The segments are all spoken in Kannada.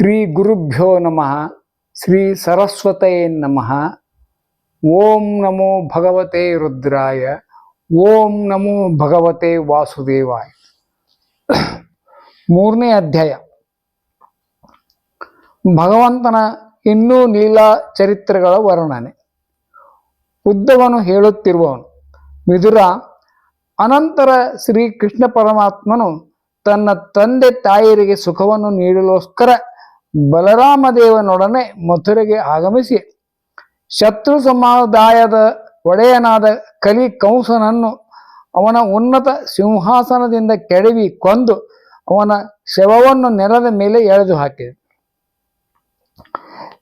ಶ್ರೀ ಗುರುಭ್ಯೋ ನಮಃ ಶ್ರೀ ಸರಸ್ವತಯೇ ನಮಃ. ಓಂ ನಮೋ ಭಗವತೆ ರುದ್ರಾಯ, ಓಂ ನಮೋ ಭಗವತೆ ವಾಸುದೇವಾಯ. ಮೂರನೇ ಅಧ್ಯಾಯ. ಭಗವಂತನ ಇನ್ನೂ ಲೀಲಾ ಚರಿತ್ರೆಗಳ ವರ್ಣನೆ. ಉದ್ದವನು ಹೇಳುತ್ತಿರುವವನು, ಮಿದುರ, ಅನಂತರ ಶ್ರೀ ಕೃಷ್ಣ ಪರಮಾತ್ಮನು ತನ್ನ ತಂದೆ ತಾಯರಿಗೆ ಸುಖವನ್ನು ನೀಡಲೋಸ್ಕರ ಬಲರಾಮ ದೇವನೊಡನೆ ಮಥುರೆಗೆ ಆಗಮಿಸಿ ಶತ್ರು ಸಮುದಾಯದ ಒಡೆಯನಾದ ಕಲಿ ಕಂಸನನ್ನು ಅವನ ಉನ್ನತ ಸಿಂಹಾಸನದಿಂದ ಕೆಡವಿ ಕೊಂದು ಅವನ ಶವವನ್ನು ನೆಲದ ಮೇಲೆ ಎಳೆದು ಹಾಕಿದೆ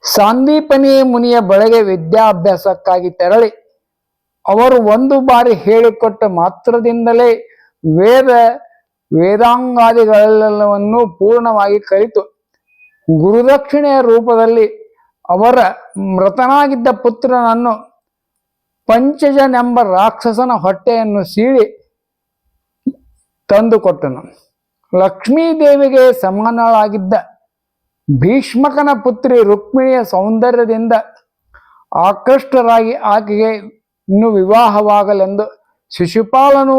ಸಾಂದೀಪನಿ ಮುನಿಯ ಬಳಗೆ ವಿದ್ಯಾಭ್ಯಾಸಕ್ಕಾಗಿ ತೆರಳಿ ಅವರು ಒಂದು ಬಾರಿ ಹೇಳಿಕೊಟ್ಟ ಮಾತ್ರದಿಂದಲೇ ವೇದ ವೇದಾಂಗಾದಿಗಳೆಲ್ಲವನ್ನು ಪೂರ್ಣವಾಗಿ ಕಲಿತು ಗುರುದಕ್ಷಿಣೆಯ ರೂಪದಲ್ಲಿ ಅವರ ಮೃತನಾಗಿದ್ದ ಪುತ್ರನನ್ನು ಪಂಚಜನೆಂಬ ರಾಕ್ಷಸನ ಹೊಟ್ಟೆಯನ್ನು ಸೀಳಿ ತಂದುಕೊಟ್ಟನು. ಲಕ್ಷ್ಮೀದೇವಿಗೆ ಸಮಾನಳಾಗಿದ್ದ ಭೀಷ್ಮಕನ ಪುತ್ರಿ ರುಕ್ಮಿಣಿಯ ಸೌಂದರ್ಯದಿಂದ ಆಕೃಷ್ಟರಾಗಿ ಆಕೆಗೆ ಇನ್ನು ವಿವಾಹವಾಗಲೆಂದು ಶಿಶುಪಾಲನು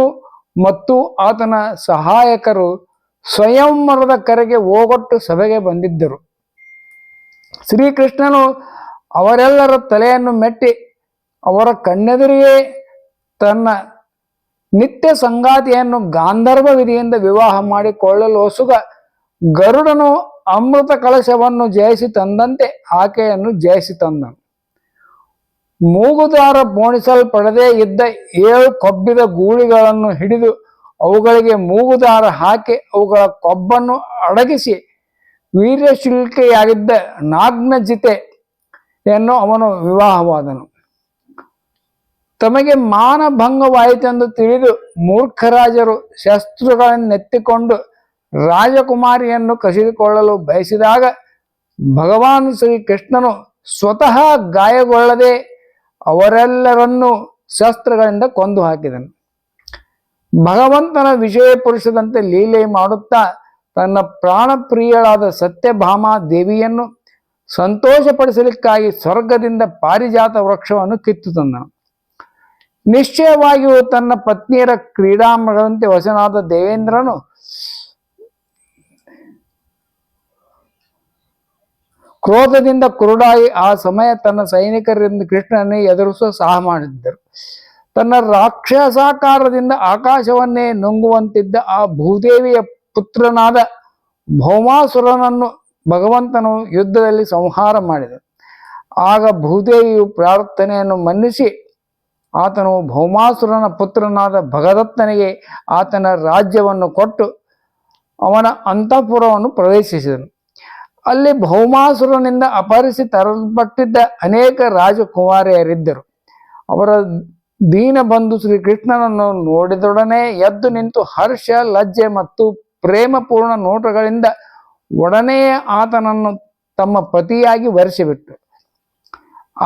ಮತ್ತು ಆತನ ಸಹಾಯಕರು ಸ್ವಯಂವರದ ಕರೆಗೆ ಹೋಗೊಟ್ಟು ಸಭೆಗೆ ಬಂದಿದ್ದರು. ಶ್ರೀಕೃಷ್ಣನು ಅವರೆಲ್ಲರ ತಲೆಯನ್ನು ಮೆಟ್ಟಿ ಅವರ ಕಣ್ಣೆದುರಿಯೇ ತನ್ನ ನಿತ್ಯ ಸಂಗಾತಿಯನ್ನು ಗಾಂಧರ್ವ ವಿಧಿಯಿಂದ ವಿವಾಹ ಮಾಡಿಕೊಳ್ಳಲು ಹೊಸುಗ ಗರುಡನು ಅಮೃತ ಕಳಶವನ್ನು ಜಯಿಸಿ ತಂದಂತೆ ಆಕೆಯನ್ನು ಜಯಿಸಿ ತಂದನು. ಮೂಗುದಾರ ಪೋಣಿಸಲ್ಪಡದೇ ಇದ್ದ ಏಳು ಕೊಬ್ಬಿದ ಗೂಳಿಗಳನ್ನು ಹಿಡಿದು ಅವುಗಳಿಗೆ ಮೂಗುದಾರ ಹಾಕಿ ಅವುಗಳ ಕೊಬ್ಬನ್ನು ಅಡಗಿಸಿ ವೀರ್ಯಶಿಲ್ಕೆಯಾಗಿದ್ದ ನಾಗ್ನಜಿತೆಯನ್ನು ಅವನು ವಿವಾಹವಾದನು. ತಮಗೆ ಮಾನಭಂಗವಾಯಿತೆಂದು ತಿಳಿದು ಮೂರ್ಖರಾಜರು ಶಸ್ತ್ರಗಳನ್ನೆತ್ತಿಕೊಂಡು ರಾಜಕುಮಾರಿಯನ್ನು ಕಸಿದುಕೊಳ್ಳಲು ಬಯಸಿದಾಗ ಭಗವಾನ್ ಶ್ರೀಕೃಷ್ಣನು ಸ್ವತಃ ಗಾಯಗೊಳ್ಳದೆ ಅವರೆಲ್ಲರನ್ನೂ ಶಸ್ತ್ರಗಳಿಂದ ಕೊಂದು ಹಾಕಿದನು. ಭಗವಂತನ ವಿಜಯ ಪುರುಷದಂತೆ ಲೀಲೆ ಮಾಡುತ್ತಾ ತನ್ನ ಪ್ರಾಣಪ್ರಿಯಳಾದ ಸತ್ಯಭಾಮ ದೇವಿಯನ್ನು ಸಂತೋಷಪಡಿಸಲಿಕ್ಕಾಗಿ ಸ್ವರ್ಗದಿಂದ ಪಾರಿಜಾತ ವೃಕ್ಷವನ್ನು ಕಿತ್ತು ತಂದನು. ನಿಶ್ಚಯವಾಗಿಯೂ ತನ್ನ ಪತ್ನಿಯರ ಕ್ರೀಡಾಮೃಗದಂತೆ ವಶನಾದ ದೇವೇಂದ್ರನು ಕ್ರೋಧದಿಂದ ಕುರುಡಾಯಿ ಆ ಸಮಯ ತನ್ನ ಸೈನಿಕರಿಂದ ಕೃಷ್ಣನೇ ಎದುರಿಸುವ ಸಹ ಮಾಡಿದ್ದರು. ತನ್ನ ರಾಕ್ಷಸಾಕಾರದಿಂದ ಆಕಾಶವನ್ನೇ ನುಂಗುವಂತಿದ್ದ ಆ ಭೂದೇವಿಯ ಪುತ್ರನಾದ ಭೌಮಾಸುರನನ್ನು ಭಗವಂತನು ಯುದ್ಧದಲ್ಲಿ ಸಂಹಾರ ಮಾಡಿದ. ಆಗ ಭೂದೇವಿಯು ಪ್ರಾರ್ಥನೆಯನ್ನು ಮನ್ನಿಸಿ, ಆತನು ಭೌಮಾಸುರನ ಪುತ್ರನಾದ ಭಗದತ್ತನಿಗೆ ಆತನ ರಾಜ್ಯವನ್ನು ಕೊಟ್ಟು ಅವನ ಅಂತಃಪುರವನ್ನು ಪ್ರವೇಶಿಸಿದನು. ಅಲ್ಲಿ ಭೌಮಾಸುರನಿಂದ ಅಪಹರಿಸಿ ತರಲ್ಪಟ್ಟಿದ್ದ ಅನೇಕ ರಾಜಕುಮಾರಿಯರಿದ್ದರು. ಅವರ ದೀನ ಬಂಧು ಶ್ರೀಕೃಷ್ಣನನ್ನು ನೋಡಿದೊಡನೆ ಎದ್ದು ನಿಂತು ಹರ್ಷ, ಲಜ್ಜೆ ಮತ್ತು ಪ್ರೇಮಪೂರ್ಣ ನೋಟಗಳಿಂದ ಒಡನೆಯೇ ಆತನನ್ನು ತಮ್ಮ ಪತಿಯಾಗಿ ವರಿಸಿಬಿಟ್ಟು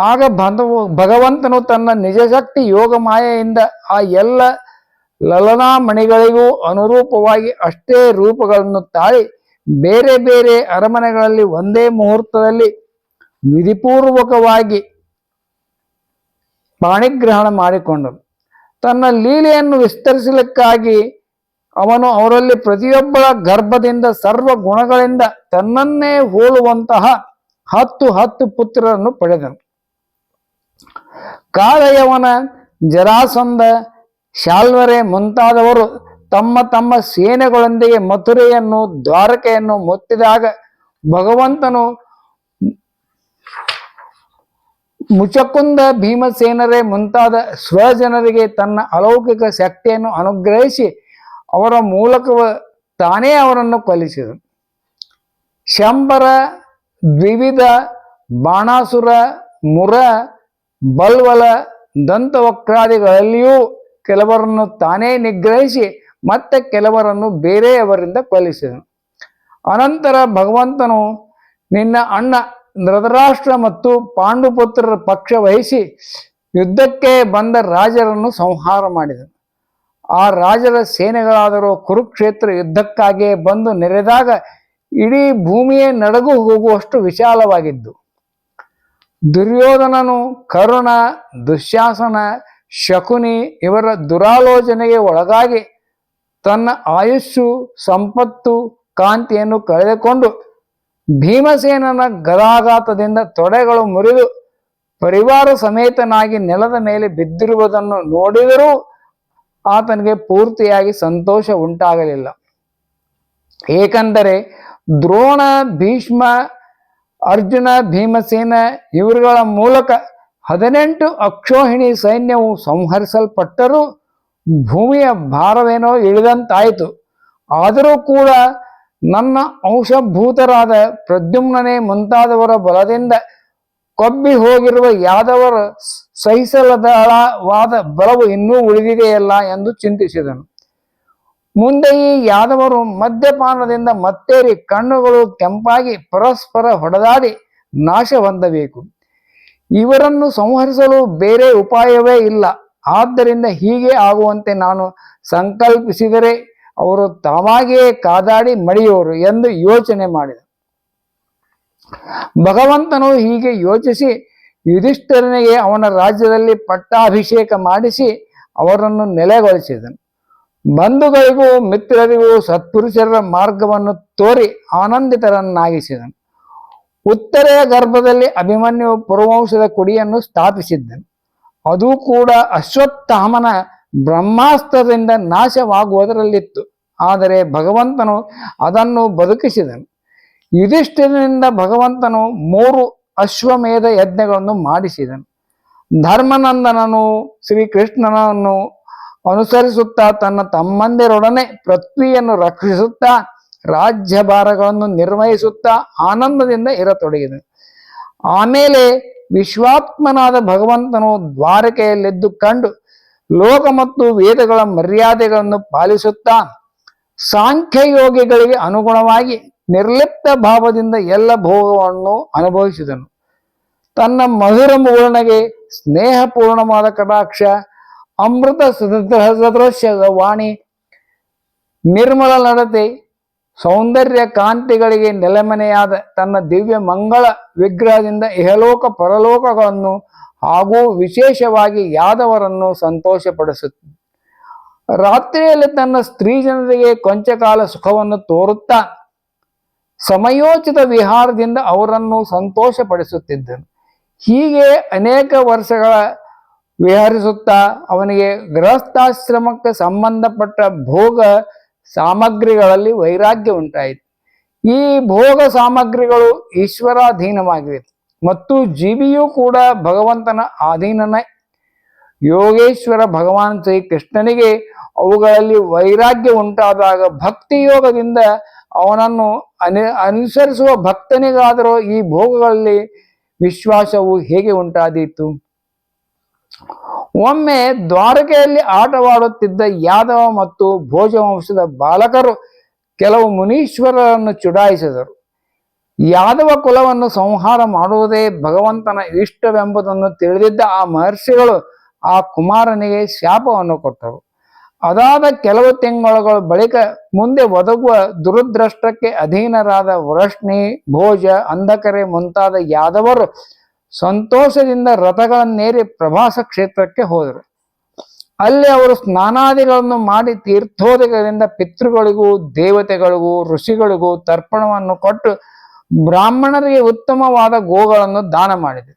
ಆಗ ಬಂಧವು ಭಗವಂತನು ತನ್ನ ನಿಜಶಕ್ತಿ ಯೋಗ ಮಾಯೆಯಿಂದ ಆ ಎಲ್ಲ ಲಲನಾಮಣಿಗಳಿಗೂ ಅನುರೂಪವಾಗಿ ಅಷ್ಟೇ ರೂಪಗಳನ್ನು ತಾಳಿ ಬೇರೆ ಬೇರೆ ಅರಮನೆಗಳಲ್ಲಿ ಒಂದೇ ಮುಹೂರ್ತದಲ್ಲಿ ವಿಧಿಪೂರ್ವಕವಾಗಿ ಪಾಣಿಗ್ರಹಣ ಮಾಡಿಕೊಂಡನು ತನ್ನ ಲೀಲೆಯನ್ನು ವಿಸ್ತರಿಸಲಿಕ್ಕಾಗಿ ಅವನು ಅವರಲ್ಲಿ ಪ್ರತಿಯೊಬ್ಬರ ಗರ್ಭದಿಂದ ಸರ್ವ ಗುಣಗಳಿಂದ ತನ್ನನ್ನೇ ಹೋಲುವಂತಹ ಹತ್ತು ಹತ್ತು ಪುತ್ರರನ್ನು ಪಡೆದನು. ಕಾಳಯವನ ಜರಾಸಂದ ಶಾಲ್ವರೆ ಮುಂತಾದವರು ತಮ್ಮ ತಮ್ಮ ಸೇನೆಗಳೊಂದಿಗೆ ಮಥುರೆಯನ್ನು, ದ್ವಾರಕೆಯನ್ನು ಮುತ್ತಿದಾಗ ಭಗವಂತನು ಮುಚಕುಂದ ಭೀಮಸೇನರೇ ಮುಂತಾದ ಸ್ವಜನರಿಗೆ ತನ್ನ ಅಲೌಕಿಕ ಶಕ್ತಿಯನ್ನು ಅನುಗ್ರಹಿಸಿ ಅವರ ಮೂಲಕವ ತಾನೇ ಅವರನ್ನು ಕೊಲಿಸಿದರು. ಶಂಬರ, ದ್ವಿವಿಧ, ಬಾಣಾಸುರ, ಮುರ, ಬಲ್ವಲ, ದಂತವಕ್ರಾದಿಗಳಲ್ಲಿಯೂ ಕೆಲವರನ್ನು ತಾನೇ ನಿಗ್ರಹಿಸಿ ಮತ್ತೆ ಕೆಲವರನ್ನು ಬೇರೆಯವರಿಂದ ಕೊಲ್ಲಿಸಿದನು ಅನಂತರ ಭಗವಂತನು, ನಿನ್ನ ಅಣ್ಣ ಧೃತರಾಷ್ಟ್ರ ಮತ್ತು ಪಾಂಡುಪುತ್ರರ ಪಕ್ಷ ವಹಿಸಿ ಯುದ್ಧಕ್ಕೆ ಬಂದ ರಾಜರನ್ನು ಸಂಹಾರ ಮಾಡಿದನು ಆ ರಾಜರ ಸೇನೆಗಳಾದರೂ ಕುರುಕ್ಷೇತ್ರ ಯುದ್ಧಕ್ಕಾಗಿಯೇ ಬಂದು ನೆರೆದಾಗ ಇಡೀ ಭೂಮಿಯೇ ನಡಗು ಹೋಗುವಷ್ಟು ವಿಶಾಲವಾಗಿದ್ದು ದುರ್ಯೋಧನನು ಕರುಣ, ದುಶ್ಯಾಸನ, ಶಕುನಿ ಇವರ ದುರಾಲೋಚನೆಗೆ ಒಳಗಾಗಿ ತನ್ನ ಆಯುಸ್ಸು, ಸಂಪತ್ತು, ಕಾಂತಿಯನ್ನು ಕಳೆದುಕೊಂಡು ಭೀಮಸೇನನ ಗದಾಘಾತದಿಂದ ತೊಡೆಗಳು ಮುರಿದು ಪರಿವಾರ ಸಮೇತನಾಗಿ ನೆಲದ ಮೇಲೆ ಬಿದ್ದಿರುವುದನ್ನು ನೋಡಿದರೂ ಆತನಿಗೆ ಪೂರ್ತಿಯಾಗಿ ಸಂತೋಷ ಉಂಟಾಗಲಿಲ್ಲ. ಏಕೆಂದರೆ ದ್ರೋಣ, ಭೀಷ್ಮ, ಅರ್ಜುನ, ಭೀಮಸೇನ ಇವರುಗಳ ಮೂಲಕ ಹದಿನೆಂಟು ಅಕ್ಷೋಹಿಣಿ ಸೈನ್ಯವು ಸಂಹರಿಸಲ್ಪಟ್ಟರೂ ಭೂಮಿಯ ಭಾರವೇನೋ ಇಳಿದಂತಾಯಿತು. ಆದರೂ ಕೂಡ ನನ್ನ ಅಂಶಭೂತರಾದ ಪ್ರದ್ಯುಮ್ನೇ ಮುಂತಾದವರ ಬಲದಿಂದ ಕೊಬ್ಬಿ ಹೋಗಿರುವ ಯಾದವರ ಸಹಿಸಲದಳವಾದ ಬಲವು ಇನ್ನೂ ಉಳಿದಿದೆಯಲ್ಲ ಎಂದು ಚಿಂತಿಸಿದನು. ಮುಂದೆ ಈ ಯಾದವರು ಮದ್ಯಪಾನದಿಂದ ಮತ್ತೇರಿ ಕಣ್ಣುಗಳು ಕೆಂಪಾಗಿ ಪರಸ್ಪರ ಹೊಡೆದಾಡಿ ನಾಶ ಹೊಂದಬೇಕು. ಇವರನ್ನು ಸಂಹರಿಸಲು ಬೇರೆ ಉಪಾಯವೇ ಇಲ್ಲ. ಆದ್ದರಿಂದ ಹೀಗೆ ಆಗುವಂತೆ ನಾನು ಸಂಕಲ್ಪಿಸಿದರೆ ಅವರು ತಾವಾಗಿಯೇ ಕಾದಾಡಿ ಮಡಿಯೋರು ಎಂದು ಯೋಚನೆ ಮಾಡಿದ ಭಗವಂತನು ಹೀಗೆ ಯೋಚಿಸಿ ಯುಧಿಷ್ಠರನಿಗೆ ಅವನ ರಾಜ್ಯದಲ್ಲಿ ಪಟ್ಟಾಭಿಷೇಕ ಮಾಡಿಸಿ ಅವರನ್ನು ನೆಲೆಗೊಳಿಸಿದನು. ಬಂಧುಗಳಿಗೂ ಮಿತ್ರರಿಗೂ ಸತ್ಪುರುಷರ ಮಾರ್ಗವನ್ನು ತೋರಿ ಆನಂದಿತರನ್ನಾಗಿಸಿದನು. ಉತ್ತರೆಯ ಗರ್ಭದಲ್ಲಿ ಅಭಿಮನ್ಯು ಪುರವಂಶದ ಕುಡಿಯನ್ನು ಸ್ಥಾಪಿಸಿದ್ದನು. ಅದು ಕೂಡ ಅಶ್ವತ್ಥಾಮನ ಬ್ರಹ್ಮಾಸ್ತ್ರದಿಂದ ನಾಶವಾಗುವುದರಲ್ಲಿತ್ತು. ಆದರೆ ಭಗವಂತನು ಅದನ್ನು ಬದುಕಿಸಿದನು. ಯುಧಿಷ್ಠಿರನಿಂದ ಭಗವಂತನು ಮೂರು ಅಶ್ವಮೇಧ ಯಜ್ಞಗಳನ್ನು ಮಾಡಿಸಿದನು. ಧರ್ಮನಂದನನು ಶ್ರೀಕೃಷ್ಣನನ್ನು ಅನುಸರಿಸುತ್ತಾ ತನ್ನ ತಮ್ಮಂದಿರೊಡನೆ ಪೃಥ್ವಿಯನ್ನು ರಕ್ಷಿಸುತ್ತಾ, ರಾಜ್ಯಭಾರಗಳನ್ನು ನಿರ್ವಹಿಸುತ್ತಾ ಆನಂದದಿಂದ ಇರತೊಡಗಿದನು. ಆಮೇಲೆ ವಿಶ್ವಾತ್ಮನಾದ ಭಗವಂತನು ದ್ವಾರಕೆಯಲ್ಲೆದ್ದು ಕಂಡು ಲೋಕ ಮತ್ತು ವೇದಗಳ ಮರ್ಯಾದೆಗಳನ್ನು ಪಾಲಿಸುತ್ತಾ ಸಾಂಖ್ಯಯೋಗಿಗಳಿಗೆ ಅನುಗುಣವಾಗಿ ನಿರ್ಲಿಪ್ತ ಭಾವದಿಂದ ಎಲ್ಲ ಭೋಗವನ್ನು ಅನುಭವಿಸಿದನು. ತನ್ನ ಮಧುರ ಮೂರ್ಣಗೆ ಸ್ನೇಹಪೂರ್ಣವಾದ ಕಟಾಕ್ಷ, ಅಮೃತ ಸದೃಶ್ಯದ ವಾಣಿ, ನಿರ್ಮಲ ನಡತೆ, ಸೌಂದರ್ಯ ಕಾಂತಿಗಳಿಗೆ ನೆಲೆಮನೆಯಾದ ತನ್ನ ದಿವ್ಯ ಮಂಗಳ ವಿಗ್ರಹದಿಂದ ಇಹಲೋಕ ಪರಲೋಕಗಳನ್ನು ಹಾಗೂ ವಿಶೇಷವಾಗಿ ಯಾದವರನ್ನು ಸಂತೋಷಪಡಿಸುತ್ತ ರಾತ್ರಿಯಲ್ಲಿ ತನ್ನ ಸ್ತ್ರೀ ಜನರಿಗೆ ಕೊಂಚ ಕಾಲ ಸುಖವನ್ನು ತೋರುತ್ತಾ ಸಮಯೋಚಿತ ವಿಹಾರದಿಂದ ಅವರನ್ನು ಸಂತೋಷಪಡಿಸುತ್ತಿದ್ದನು. ಹೀಗೆ ಅನೇಕ ವರ್ಷಗಳ ವಿಹರಿಸುತ್ತಾ ಅವನಿಗೆ ಗೃಹಸ್ಥಾಶ್ರಮಕ್ಕೆ ಸಂಬಂಧಪಟ್ಟ ಭೋಗ ಸಾಮಗ್ರಿಗಳಲ್ಲಿ ವೈರಾಗ್ಯ ಉಂಟಾಯಿತು. ಈ ಭೋಗ ಸಾಮಗ್ರಿಗಳು ಈಶ್ವರಾಧೀನವಾಗಿವೆ. ಮತ್ತು ಜೀವಿಯೂ ಕೂಡ ಭಗವಂತನ ಅಧೀನನೇ ಯೋಗೇಶ್ವರ ಭಗವಾನ್ ಶ್ರೀ ಕೃಷ್ಣನಿಗೆ ಅವುಗಳಲ್ಲಿ ವೈರಾಗ್ಯ ಉಂಟಾದಾಗ ಭಕ್ತಿ ಯೋಗದಿಂದ ಅವನನ್ನು ಅನು, ಅನುಸರಿಸುವ ಭಕ್ತನಿಗಾದರೂ ಈ ಭೋಗಗಳಲ್ಲಿ ವಿಶ್ವಾಸವು ಹೇಗೆ ಉಂಟಾದೀತು? ಒಮ್ಮೆ ದ್ವಾರಕೆಯಲ್ಲಿ ಆಟವಾಡುತ್ತಿದ್ದ ಯಾದವ ಮತ್ತು ಭೋಜವಂಶದ ಬಾಲಕರು ಕೆಲವು ಮುನೀಶ್ವರರನ್ನು ಚುಡಾಯಿಸಿದರು. ಯಾದವ ಕುಲವನ್ನು ಸಂಹಾರ ಮಾಡುವುದೇ ಭಗವಂತನ ಇಷ್ಟವೆಂಬುದನ್ನು ತಿಳಿದಿದ್ದ ಆ ಮಹರ್ಷಿಗಳು ಆ ಕುಮಾರನಿಗೆ ಶಾಪವನ್ನು ಕೊಟ್ಟರು. ಅದಾದ ಕೆಲವು ತಿಂಗಳುಗಳ ಬಳಿಕ ಮುಂದೆ ಒದಗುವ ದುರದೃಷ್ಟಕ್ಕೆ ಅಧೀನರಾದ ವೃಷ್ಣಿ, ಭೋಜ, ಅಂಧಕರೆ ಮುಂತಾದ ಯಾದವರು ಸಂತೋಷದಿಂದ ರಥಗಳನ್ನೇರಿ ಪ್ರಭಾಸ ಕ್ಷೇತ್ರಕ್ಕೆ ಹೋದರು. ಅಲ್ಲಿ ಅವರು ಸ್ನಾನಾದಿಗಳನ್ನು ಮಾಡಿ ತೀರ್ಥೋಧಿಗಳಿಂದ ಪಿತೃಗಳಿಗೂ, ದೇವತೆಗಳಿಗೂ, ಋಷಿಗಳಿಗೂ ತರ್ಪಣವನ್ನು ಕೊಟ್ಟು ಬ್ರಾಹ್ಮಣರಿಗೆ ಉತ್ತಮವಾದ ಗೋಗಳನ್ನು ದಾನ ಮಾಡಿದೆ.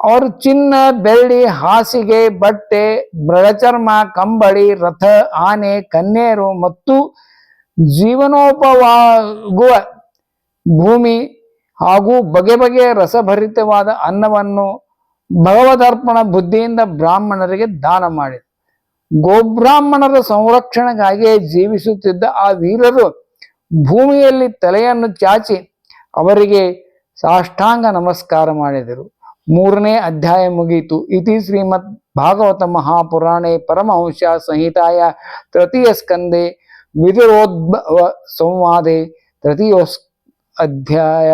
ಅವರು ಚಿನ್ನ, ಬೆಳ್ಳಿ, ಹಾಸಿಗೆ, ಬಟ್ಟೆ ಮೃಗಚರ್ಮ ಕಂಬಳಿ, ರಥ, ಆನೆ, ಕನ್ನೇರು ಮತ್ತು ಜೀವನೋಪವಾಗುವ ಭೂಮಿ ಹಾಗೂ ಬಗೆ ಬಗೆಯ ರಸಭರಿತವಾದ ಅನ್ನವನ್ನು ಭಗವದರ್ಪಣ ಬುದ್ಧಿಯಿಂದ ಬ್ರಾಹ್ಮಣರಿಗೆ ದಾನ ಮಾಡಿದರು ಗೋಬ್ರಾಹ್ಮಣರ ಸಂರಕ್ಷಣೆಗಾಗಿಯೇ ಜೀವಿಸುತ್ತಿದ್ದ ಆ ವೀರರು ಭೂಮಿಯಲ್ಲಿ ತಲೆಯನ್ನು ಚಾಚಿ ಅವರಿಗೆ ಸಾಷ್ಟಾಂಗ ನಮಸ್ಕಾರ ಮಾಡಿದರು. ಮೂರನೇ ಅಧ್ಯಾಯ ಮುಗಿಯಿತು ಇತಿ ಶ್ರೀಮದ್ ಭಾಗವತ ಮಹಾಪುರಾಣೆ ಪರಮಹಂಸ ಸಂಹಿತಾಯ ತೃತೀಯ ಸ್ಕಂದೆ ವಿದುರೋದ್ಭವ ಸಂವಾದೆ ತೃತೀಯೋಸ್ ಅಧ್ಯಾಯ.